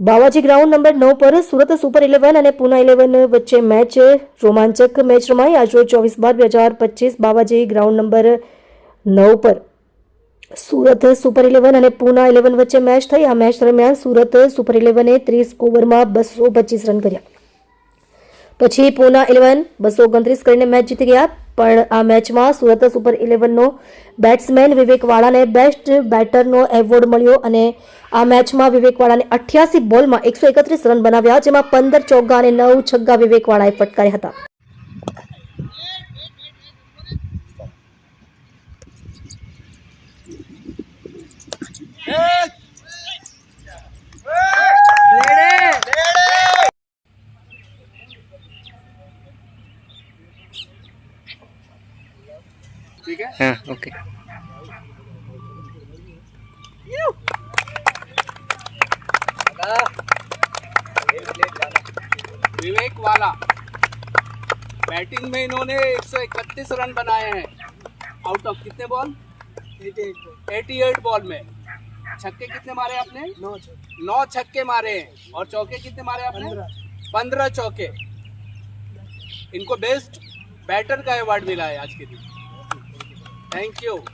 Bawaji ground number નવ પર Surat super eleven અને પુના ઇલેવન વચ્ચે મેચ, રોમાંચક મેચ રમાઈ. આજરોજ ચોવીસ બાર બે હજાર પચીસ બાવાજી ગ્રાઉન્ડ નંબર નવ પર સુરત સુપર ઇલેવન અને પુના ઇલેવન વચ્ચે મેચ થઈ. આ મેચ દરમિયાન સુરત સુપર ઇલેવને ત્રીસ ઓવરમાં બસો પચીસ રન કર્યા. પછી પુના ઇલેવન બસો ઓગણત્રીસ કરીને મેચ જીતી ગયા. પણ આ મેચમાં સુરત સુપર ઇલેવનનો બેટ્સમેન વિવેક વાળાને બેસ્ટ બેટરનો એવોર્ડ મળ્યો અને આ મેચમાં વિવેક વાળાને અઠ્યાસી બોલમાં એકસો એકત્રીસ રન બનાવ્યા, જેમાં પંદર ચોગ્ગા અને નવ છગ્ગા વિવેક વાળાએ ફટકાર્યા હતા. ठीक है? हाँ ओके विवेक वाला। बैटिंग में इन्होंने 131 रन बनाए हैं। आउट ऑफ़ कितने बॉल 88 बॉल में। छक्के कितने मारे आपने? नौ छक्के। मारे हैं। और चौके कितने मारे आपने? पंद्रह। चौके। इनको बेस्ट बैटर का अवार्ड मिला है आज के दिन। Thank you.